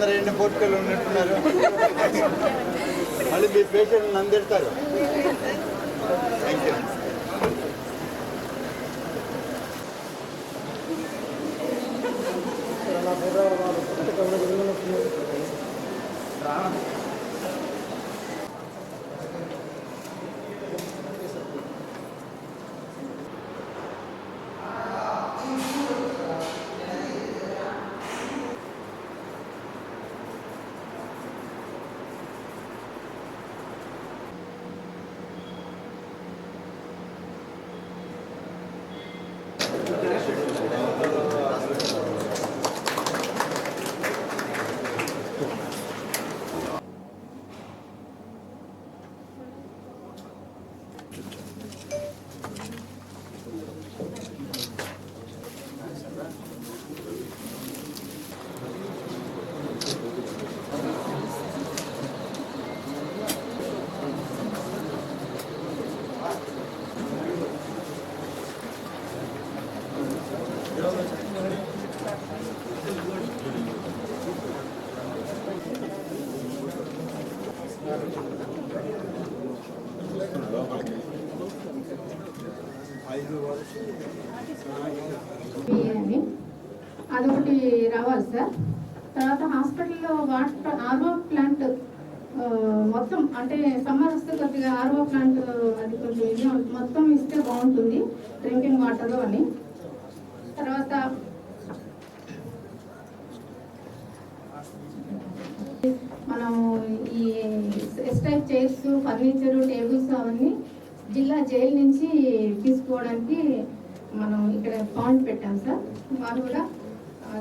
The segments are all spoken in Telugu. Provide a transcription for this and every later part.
అందరూ ఎన్ని పోటీలు ఉన్నట్టున్నారు? మళ్ళీ మీ పేషెంట్ అందెడతారు థ్యాంక్ యూ. ఐదు వరకు అని అదొకటి రావాలి సార్. తర్వాత హాస్పిటల్లో వాటర్ ఆర్ఓ ప్లాంట్ మొత్తం అంటే సమ్మర్ వస్తే కొద్దిగా ఆర్ఓ ప్లాంట్ అది కొంచెం మొత్తం ఇస్తే బాగుంటుంది డ్రింకింగ్ వాటర్ అని. తర్వాత మనం ఈ ఎస్టైప్ చైర్స్ ఫర్నిచర్ టేబుల్స్ అవన్నీ జిల్లా జైలు నుంచి తీసుకోవడానికి మనం ఇక్కడ పాయింట్ పెట్టాం సార్. వారు కూడా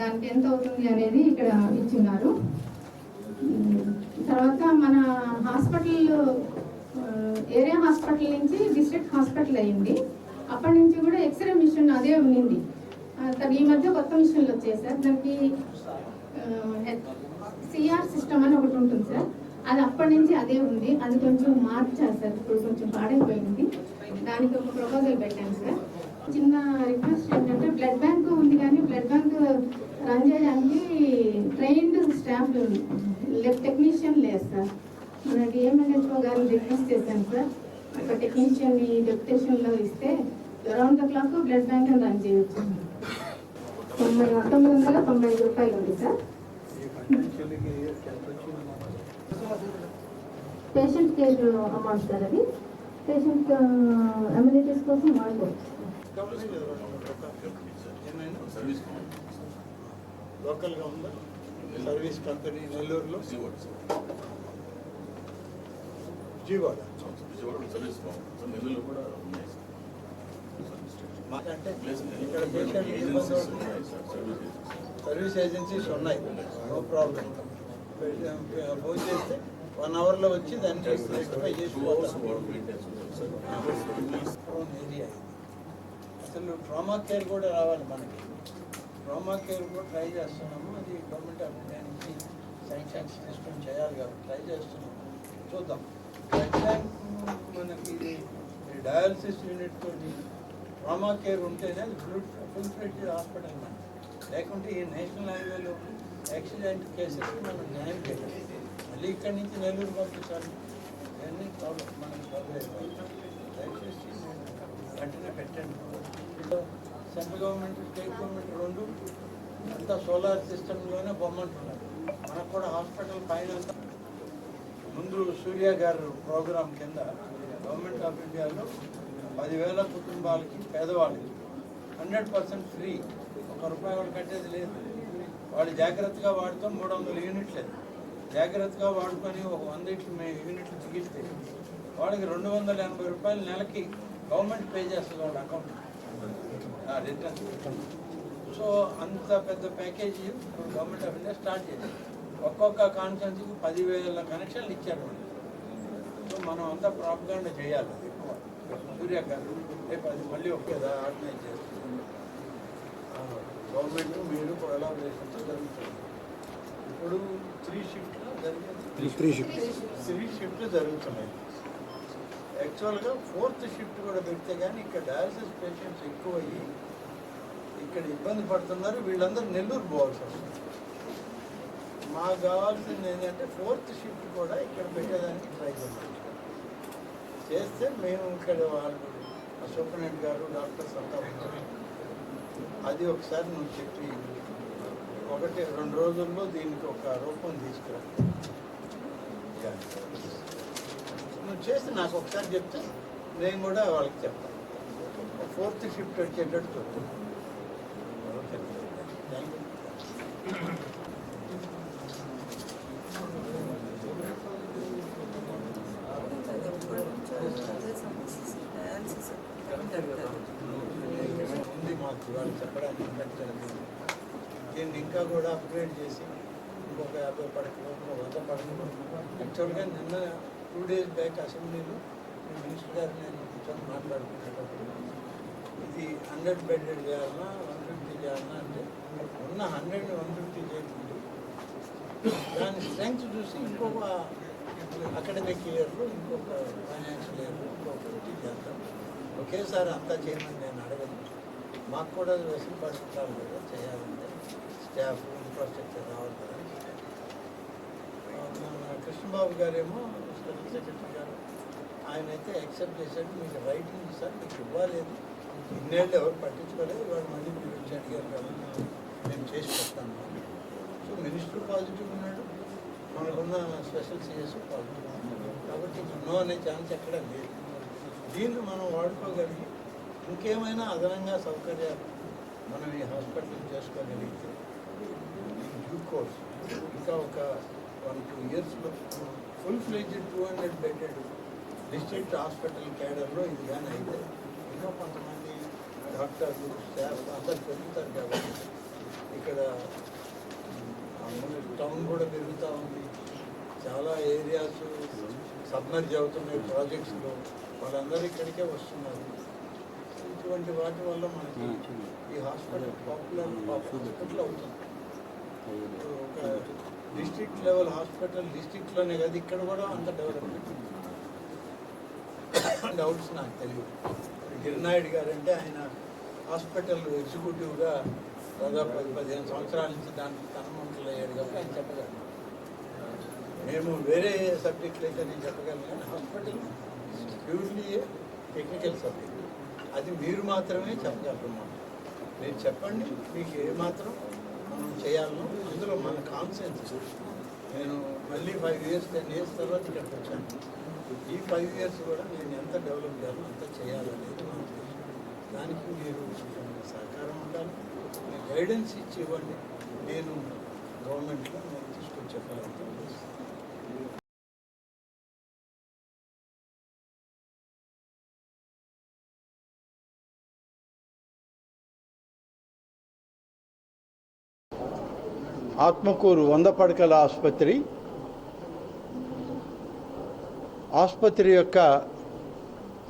దానికి ఎంత అవుతుంది అనేది ఇక్కడ ఇచ్చిన్నారు. తర్వాత మన హాస్పిటల్ ఏరియా హాస్పిటల్ నుంచి డిస్ట్రిక్ట్ హాస్పిటల్ అయింది. అప్పటి నుంచి కూడా ఎక్స్రే మిషన్ అదే ఉన్నింది తర్వాత ఈ మధ్య కొత్త మిషన్లు వచ్చాయి సార్. దానికి సిఆర్ సిస్టమ్ అని ఒకటి ఉంటుంది సార్. అది అప్పటి నుంచి అదే ఉంది. అది కొంచెం మార్చారు సార్. ఇప్పుడు కొంచెం పాడైపోయింది. దానికి ఒక ప్రపోజల్ పెట్టాను సార్. చిన్న రిక్వెస్ట్ ఏంటంటే బ్లడ్ బ్యాంక్ ఉంది కానీ బ్లడ్ బ్యాంక్ రన్ చేయడానికి ట్రైన్డ్ స్టాఫ్ టెక్నీషియన్ లేదు సార్. మన డిఎంఎన్హెచ్ఓ గారిని రిక్వెస్ట్ చేశాను సార్. ఒక టెక్నీషియన్ ఈ డెప్యుటేషన్లో ఇస్తే around the clock blood bank run చేయొచ్చు. తొంభై తొమ్మిది వందల తొంభై ఐదు రూపాయలు ఉంది sir. Patient care amount sir అది. పేషెంట్ అమ్యూనిటీస్ uh, కోసం వాడుకోవచ్చు. లోకల్గా ఉందా? సర్వీస్ కంపెనీ నెల్లూరులో? విజయవాడ అంటే ఇక్కడ పేషెంట్ సర్వీస్ ఏజెన్సీస్ ఉన్నాయి. నో ప్రాబ్లం ఫోన్ చేస్తే వన్ అవర్లో వచ్చి దాన్ని రెక్టిఫై చేసి ఏరియా అసలు ట్రామా కేర్ కూడా రావాలి మనకి. ట్రామా కేర్ కూడా ట్రై చేస్తున్నాము. అది గవర్నమెంట్ ఆఫ్ ఇండియా నుంచి శాంక్షన్స్ తీసుకొని చేయాలి కాబట్టి ట్రై చేస్తున్నాము. చూద్దాం. బ్లడ్ బ్యాంక్ మనకి డయాలసిస్ యూనిట్ తోటి ట్రామా కేర్ ఉంటేనే అది ఫుల్ ఫుల్ ఫ్లెడ్జ్ హాస్పిటల్ మనకి. లేకుంటే ఈ నేషనల్ హైవేలో యాక్సిడెంట్ కేసెస్ మనం న్యాయం చేయాలి. మళ్ళీ ఇక్కడి నుంచి నెల్లూరు పంపించాలి. ఇవన్నీ ప్రాబ్లం మనకి ప్రాబ్లం దయచేసి వెంటనే పెట్టండి. సెంట్రల్ గవర్నమెంట్ స్టేట్ గవర్నమెంట్ రెండు అంతా సోలార్ సిస్టంలోనే బొమ్మంటున్నారు. మనకు కూడా హాస్పిటల్ పైన ముందు సూర్య గారు ప్రోగ్రాం కింద గవర్నమెంట్ ఆఫ్ ఇండియాలో పదివేల కుటుంబాలకి పేదవాళ్ళకి హండ్రెడ్ పర్సెంట్ ఫ్రీ. ఒక రూపాయి వాళ్ళు కట్టేది లేదు. వాళ్ళు జాగ్రత్తగా వాడితో మూడు వందల యూనిట్లు. జాగ్రత్తగా వాడుకొని ఒక వంద మే యూనిట్లు చికిత్స వాళ్ళకి రెండు వందల ఎనభై రూపాయలు నెలకి గవర్నమెంట్ పే చేస్తుంది వాళ్ళ అకౌంట్. రిటర్న్ సో అంత పెద్ద package government of India start చేసింది. ఒక్కొక్క కాన్ఫరెన్స్కి పదివేల కనెక్షన్లు ఇచ్చారు. సో మనం అంతా ప్రాపగాండ చేయాలి. ఎక్కువ సూర్య గారు రేపు అది మళ్ళీ ఒకేదా ఆర్గనైజ్ చేస్తుంది గవర్నమెంట్ మీరు కొలాబరేషన్తో జరుగుతుంది. ఇప్పుడు త్రీ షిఫ్ట్లో జరిగింది. త్రీ షిఫ్ట్ త్రీ షిఫ్ట్లు జరుగుతున్నాయి. యాక్చువల్గా ఫోర్త్ షిఫ్ట్ కూడా పెడితే కానీ ఇక్కడ డయాలసిస్ పేషెంట్స్ ఎక్కువ అయ్యి ఇక్కడ ఇబ్బంది పడుతున్నారు. వీళ్ళందరూ నెల్లూరు పోవాల్సి వస్తుంది. మాకు కావాల్సింది ఏంటంటే ఫోర్త్ షిఫ్ట్ కూడా ఇక్కడ పెట్టేదానికి ట్రై చేస్తాం చేస్తే మేము ఇక్కడ వాళ్ళు సూపరింటెండెంట్ గారు డాక్టర్ సంతాప్ అది ఒకసారి నువ్వు చెప్పి ఒకటి రెండు రోజుల్లో దీనికి ఒక రూపం తీసుకురా. యా. నువ్వు చేసి నాకు ఒకసారి చెప్తే నేను కూడా వాళ్ళకి చెప్తాను. ఫోర్త్ షిఫ్ట్ వచ్చేటట్టు చెప్తాను. ఓకే థ్యాంక్ యూ ఉంది మాకు వాళ్ళు చెప్పడానికి కట్టలేదు దీన్ని ఇంకా కూడా అప్గ్రేడ్ చేసి ఇంకొక యాభై పడకలు ఇంకొక వంద పడకలు. యాక్చువల్గా నిన్న టూ డేస్ బ్యాక్ అసెంబ్లీలో మీ మినిస్టర్ గారు నేను కూర్చొని మాట్లాడుకునేటప్పుడు ఇది హండ్రెడ్ బెడ్డెడ్ చేయాలన్నా వన్ ఫిఫ్టీ చేయాలన్నా అంటే ఉన్న హండ్రెడ్ వన్ ఫిఫ్టీ చేయకుండా. దాని స్ట్రెంగ్త్ చూసి ఇంకొక అకాడమిక్ ఇయర్లో ఇంకొక ఫైనాన్షియల్ ఇయర్లో ఇంకొక చేద్దాం. ఒకేసారి అంతా చేయమని నేను అడగను. మాకు కూడా వెసులుబాటు ఉండాలి కదా చేయాలంటే. స్టాఫ్ ఇన్ఫ్రాస్ట్రక్చర్ రావాలి కదా. కృష్ణబాబు గారేమో స్పెషల్ సెక్రటరీ గారు ఆయన అయితే యాక్సెప్ట్ చేశాడు మీకు రైట్ ఉంది సార్ మీకు ఇవ్వలేదు. ఇన్నేళ్ళు ఎవరు పట్టించుకోలేదు ఇవాళ మళ్ళీ మీరు వచ్చి అడిగారు కాబట్టి నేను చేసి పెడతాను. సో మినిస్టర్ పాజిటివ్ ఉన్నాడు. మనకున్న స్పెషల్ సిఎస్ పాజిటివ్ కాబట్టి నో అనే ఛాన్స్ ఎక్కడ లేదు. దీన్ని మనం వాడుకోగలిగి ఇంకేమైనా అదనంగా సౌకర్యాలు మనం ఈ హాస్పిటల్ చేసుకోగలిగితే డ్యూ కోర్స్ ఇంకా ఒక వన్ టూ ఇయర్స్లో full fledged two hundred bedded district hospital కేడర్లో ఇది కానీ అయితే ఇంకా కొంతమంది డాక్టర్లు స్టాఫ్ అందరు పెరుగుతారు కాబట్టి ఇక్కడ టౌన్ కూడా పెరుగుతూ ఉంది. చాలా ఏరియాస్ సబ్మర్జ్ అవుతున్నాయి ప్రాజెక్ట్స్లో వాళ్ళందరూ ఇక్కడికే వస్తున్నారు. ఇటువంటి వాటి వల్ల మనకి ఈ హాస్పిటల్ పాపులర్ హాస్పిటల్ అవుతుంది. ఒక డిస్ట్రిక్ట్ లెవెల్ హాస్పిటల్ డిస్ట్రిక్ట్లోనే కాదు ఇక్కడ కూడా అంత డెవలప్మెంట్ ఉంది. డౌట్స్ నాకు తెలియదు. గిరినాయుడు గారు అంటే ఆయన హాస్పిటల్ ఎగ్జిక్యూటివ్గా దాదాపు పది పదిహేను సంవత్సరాల నుంచి దానికి తనమంతులు అయ్యాడు కాబట్టి ఆయన చెప్పగలను. మేము వేరే సబ్జెక్టులు అయితే నేను చెప్పగలను కానీ హాస్పిటల్ ప్యూర్లీ టెక్నికల్ సబ్జెక్ట్. అది మీరు మాత్రమే చెప్పగలరు మాట మీరు చెప్పండి మీకు ఏ మాత్రం మనం చేయాలనో అందులో మన కాన్సెన్స్ నేను మళ్ళీ ఫైవ్ ఇయర్స్ టెన్ ఇయర్స్ తర్వాత ఇక్కడికి వచ్చాను. ఈ ఫైవ్ ఇయర్స్ కూడా నేను ఎంత డెవలప్ చేయాలో అంత చేయాలనేది నా ఉద్దేశం. దానికి మీరు సహకారం ఉండాలి. గైడెన్స్ ఇచ్చి ఇవ్వండి. నేను గవర్నమెంట్లో నేను తీసుకొచ్చే ప్రయత్నం చేస్తాను. ఆత్మకూరు వంద పడకల ఆసుపత్రి. ఆసుపత్రి యొక్క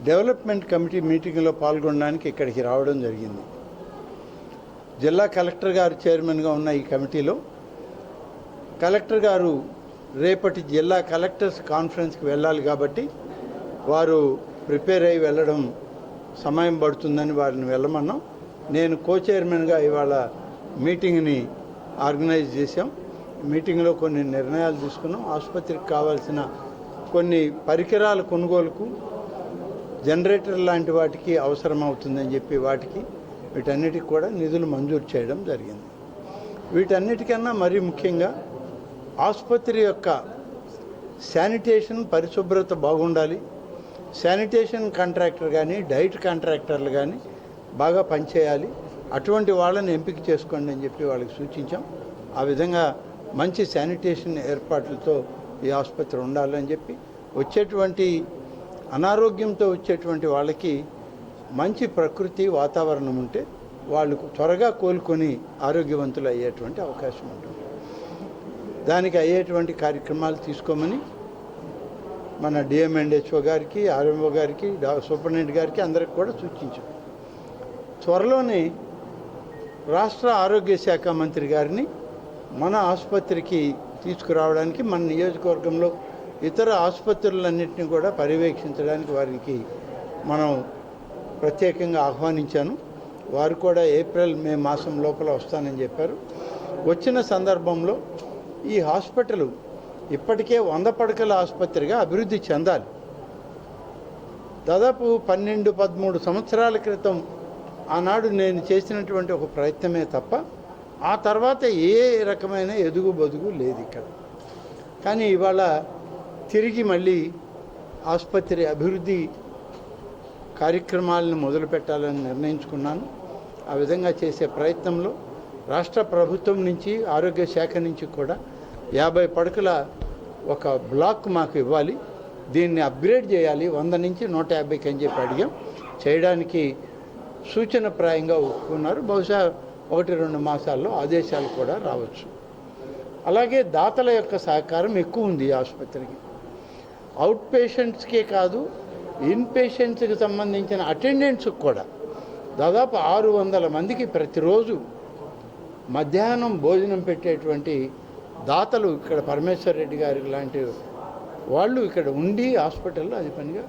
డెవలప్మెంట్ కమిటీ మీటింగ్లో పాల్గొనడానికి ఇక్కడికి రావడం జరిగింది. జిల్లా కలెక్టర్ గారు చైర్మన్గా ఉన్న ఈ కమిటీలో కలెక్టర్ గారు రేపటి జిల్లా కలెక్టర్స్ కాన్ఫరెన్స్కి వెళ్ళాలి కాబట్టి వారు ప్రిపేర్ అయి వెళ్ళడం సమయం పడుతుందని వారిని వెళ్ళమన్నాం. నేను కో చైర్మన్గా ఇవాళ మీటింగ్ని ఆర్గనైజ్ చేశాం. మీటింగ్లో కొన్ని నిర్ణయాలు తీసుకున్నాం. ఆసుపత్రికి కావాల్సిన కొన్ని పరికరాల కొనుగోలుకు జనరేటర్ లాంటి వాటికి అవసరం అవుతుందని చెప్పి వాటికి వీటన్నిటికి కూడా నిధులు మంజూరు చేయడం జరిగింది. వీటన్నిటికన్నా మరీ ముఖ్యంగా ఆసుపత్రి యొక్క శానిటేషన్ పరిశుభ్రత బాగుండాలి. శానిటేషన్ కాంట్రాక్టర్ కానీ డైట్ కాంట్రాక్టర్లు కానీ బాగా పనిచేయాలి. అటువంటి వాళ్ళని ఎంపిక చేసుకోండి అని చెప్పి వాళ్ళకి సూచించాం. ఆ విధంగా మంచి శానిటేషన్ ఏర్పాట్లతో ఈ ఆసుపత్రి ఉండాలని చెప్పి వచ్చేటువంటి అనారోగ్యంతో వచ్చేటువంటి వాళ్ళకి మంచి ప్రకృతి వాతావరణం ఉంటే వాళ్ళు త్వరగా కోలుకొని ఆరోగ్యవంతులు అయ్యేటువంటి అవకాశం ఉంటుంది. దానికి అయ్యేటువంటి కార్యక్రమాలు తీసుకోమని మన డిఎంఎండ్హెచ్ఓ గారికి ఆర్ఎంఓ గారికి సూపరింటెండెంట్ గారికి అందరికి కూడా సూచించాం. త్వరలోనే రాష్ట్ర ఆరోగ్య శాఖ మంత్రి గారిని మన ఆసుపత్రికి తీసుకురావడానికి మన నియోజకవర్గంలో ఇతర ఆసుపత్రులన్నింటినీ కూడా పర్యవేక్షించడానికి వారికి మనం ప్రత్యేకంగా ఆహ్వానించాను. వారు కూడా ఏప్రిల్ మే మాసం లోపల వస్తానని చెప్పారు. వచ్చిన సందర్భంలో ఈ హాస్పిటల్ ఇప్పటికే వంద పడకల ఆసుపత్రిగా అభివృద్ధి చెందాలి. దాదాపు పన్నెండు పదమూడు సంవత్సరాల క్రితం ఆనాడు నేను చేసినటువంటి ఒక ప్రయత్నమే తప్ప ఆ తర్వాత ఏ రకమైన ఎదుగు బదుగు లేదు ఇక్కడ. కానీ ఇవాళ తిరిగి మళ్ళీ ఆసుపత్రి అభివృద్ధి కార్యక్రమాలను మొదలు పెట్టాలని నిర్ణయించుకున్నాను. ఆ విధంగా చేసే ప్రయత్నంలో రాష్ట్ర ప్రభుత్వం నుంచి ఆరోగ్య శాఖ నుంచి కూడా యాభై పడకల ఒక బ్లాక్ మాకు ఇవ్వాలి. దీన్ని అప్గ్రేడ్ చేయాలి. వంద నుంచి నూట యాభైకి అని చెప్పి అడిగాం. చేయడానికి సూచనప్రాయంగా ఒప్పుకున్నారు. బహుశా ఒకటి రెండు మాసాల్లో ఆదేశాలు కూడా రావచ్చు. అలాగే దాతల యొక్క సహకారం ఎక్కువ ఉంది ఈ ఆసుపత్రికి. అవుట్ పేషెంట్స్కే కాదు ఇన్ పేషెంట్స్కి సంబంధించిన అటెండెంట్స్కి కూడా. దాదాపు ఆరు వందల మందికి ప్రతిరోజు మధ్యాహ్నం భోజనం పెట్టేటువంటి దాతలు ఇక్కడ పరమేశ్వర్ రెడ్డి గారి లాంటి వాళ్ళు ఇక్కడ ఉండి హాస్పిటల్లో అది పనిగా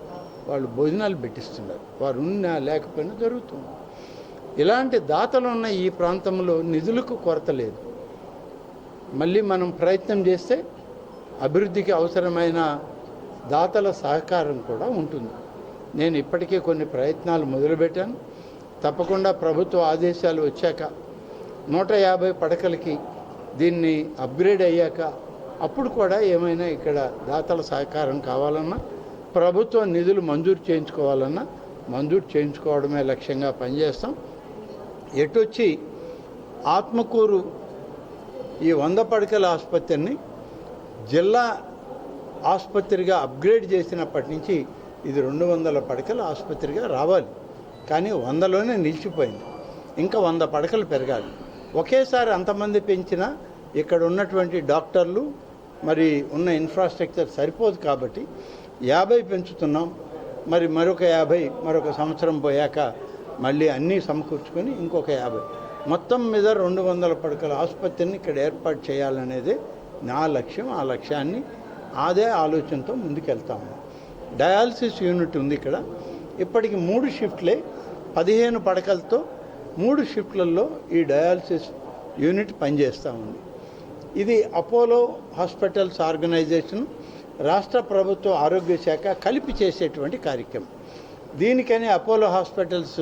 వాళ్ళు భోజనాలు పెట్టిస్తున్నారు. వారు ఉన్నా లేకపోయినా జరుగుతుంది. ఇలాంటి దాతలు ఉన్న ఈ ప్రాంతంలో నిధులకు కొరత లేదు. మళ్ళీ మనం ప్రయత్నం చేస్తే అభివృద్ధికి అవసరమైన దాతల సహకారం కూడా ఉంటుంది. నేను ఇప్పటికే కొన్ని ప్రయత్నాలు మొదలుపెట్టాను. తప్పకుండా ప్రభుత్వ ఆదేశాలు వచ్చాక నూట యాభై పడకలకి దీన్ని అప్గ్రేడ్ అయ్యాక అప్పుడు కూడా ఏమైనా ఇక్కడ దాతల సహకారం కావాలన్నా ప్రభుత్వం నిధులు మంజూరు చేయించుకోవాలన్నా మంజూరు చేయించుకోవడమే లక్ష్యంగా పనిచేస్తాం. ఎటొచ్చి ఆత్మకూరు ఈ వంద పడకల ఆసుపత్రిని జిల్లా ఆసుపత్రిగా అప్గ్రేడ్ చేసినప్పటి నుంచి ఇది రెండు వందల పడకల ఆసుపత్రిగా రావాలి. కానీ వందలోనే నిలిచిపోయింది. ఇంకా వంద పడకలు పెరగాలి. ఒకేసారి అంతమంది పెంచినా ఇక్కడ ఉన్నటువంటి డాక్టర్లు మరి ఉన్న ఇన్ఫ్రాస్ట్రక్చర్ సరిపోదు కాబట్టి యాభై పెంచుతున్నాం. మరి మరొక యాభై మరొక సంవత్సరం పోయాక మళ్ళీ అన్నీ సమకూర్చుకొని ఇంకొక యాభై. మొత్తం మీద రెండు వందల పడకల ఆసుపత్రిని ఇక్కడ ఏర్పాటు చేయాలనేదే నా లక్ష్యం. ఆ లక్ష్యాన్ని అదే ఆలోచనతో ముందుకెళ్తాము డయాలసిస్ యూనిట్ ఉంది ఇక్కడ. ఇప్పటికి మూడు షిఫ్ట్లే పదిహేను పడకలతో మూడు షిఫ్ట్లలో ఈ డయాలసిస్ యూనిట్ పనిచేస్తూ ఉంది. ఇది అపోలో హాస్పిటల్స్ ఆర్గనైజేషన్ రాష్ట్ర ప్రభుత్వ ఆరోగ్య శాఖ కలిపి చేసేటువంటి కార్యక్రమం. దీనికని అపోలో హాస్పిటల్స్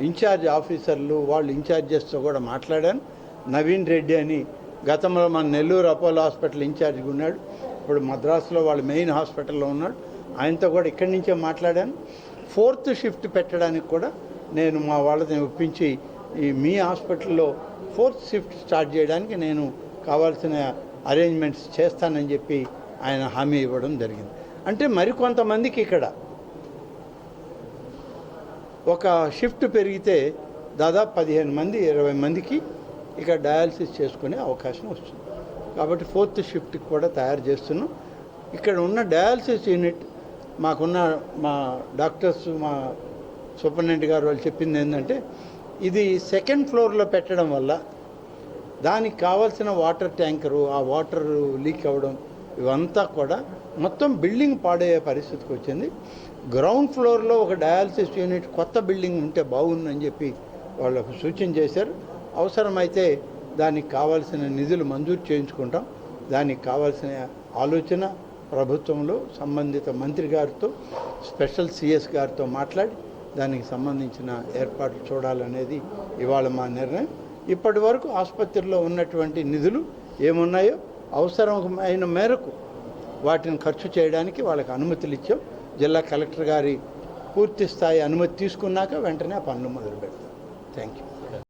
ఇన్ఛార్జ్ ఆఫీసర్లు వాళ్ళు ఇన్ఛార్జెస్తో కూడా మాట్లాడాను. నవీన్ రెడ్డి అని గతంలో మన నెల్లూరు అపోలో హాస్పిటల్ ఇన్ఛార్జ్గా ఉన్నాడు. ఇప్పుడు మద్రాసులో వాళ్ళు మెయిన్ హాస్పిటల్లో ఉన్నాడు. ఆయనతో కూడా ఇక్కడి నుంచే మాట్లాడాను. ఫోర్త్ షిఫ్ట్ పెట్టడానికి కూడా నేను మా వాళ్ళని ఒప్పించి ఈ మీ హాస్పిటల్లో ఫోర్త్ షిఫ్ట్ స్టార్ట్ చేయడానికి నేను కావాల్సిన అరేంజ్మెంట్స్ చేస్తానని చెప్పి ఆయన హామీ ఇవ్వడం జరిగింది. అంటే మరికొంతమందికి ఇక్కడ ఒక షిఫ్ట్ పెరిగితే దాదాపు పదిహేను మంది ఇరవై మందికి ఇక్కడ డయాలసిస్ చేసుకునే అవకాశం వస్తుంది. కాబట్టి ఫోర్త్ షిఫ్ట్కి కూడా తయారు చేస్తున్నాం. ఇక్కడ ఉన్న డయాలసిస్ యూనిట్ మాకున్న మా డాక్టర్స్ మా సూపరింటెండెంట్ గారు వాళ్ళు చెప్పింది ఏంటంటే ఇది సెకండ్ ఫ్లోర్లో పెట్టడం వల్ల దానికి కావాల్సిన వాటర్ ట్యాంకరు ఆ వాటర్ లీక్ అవ్వడం ఇవంతా కూడా మొత్తం బిల్డింగ్ పాడయ్యే పరిస్థితికి వచ్చింది. గ్రౌండ్ ఫ్లోర్లో ఒక డయాలసిస్ యూనిట్ కొత్త బిల్డింగ్ ఉంటే బాగుందని చెప్పి వాళ్ళకు సూచన చేశారు. అవసరమైతే దానికి కావాల్సిన నిధులు మంజూరు చేయించుకుంటాం. దానికి కావాల్సిన ఆలోచన ప్రభుత్వంలో సంబంధిత మంత్రి గారితో స్పెషల్ సిఎస్ గారితో మాట్లాడి దానికి సంబంధించిన ఏర్పాట్లు చూడాలనేది ఇవాళ మా నిర్ణయం. ఇప్పటి వరకు ఆసుపత్రిలో ఉన్నటువంటి నిధులు ఏమున్నాయో అవసరమైన మేరకు వాటిని ఖర్చు చేయడానికి వాళ్ళకి అనుమతులు ఇచ్చాం. జిల్లా కలెక్టర్ గారి పూర్తి స్థాయి అనుమతి తీసుకున్నాక వెంటనే ఆ పనులు మొదలు పెడతాం థ్యాంక్ యూ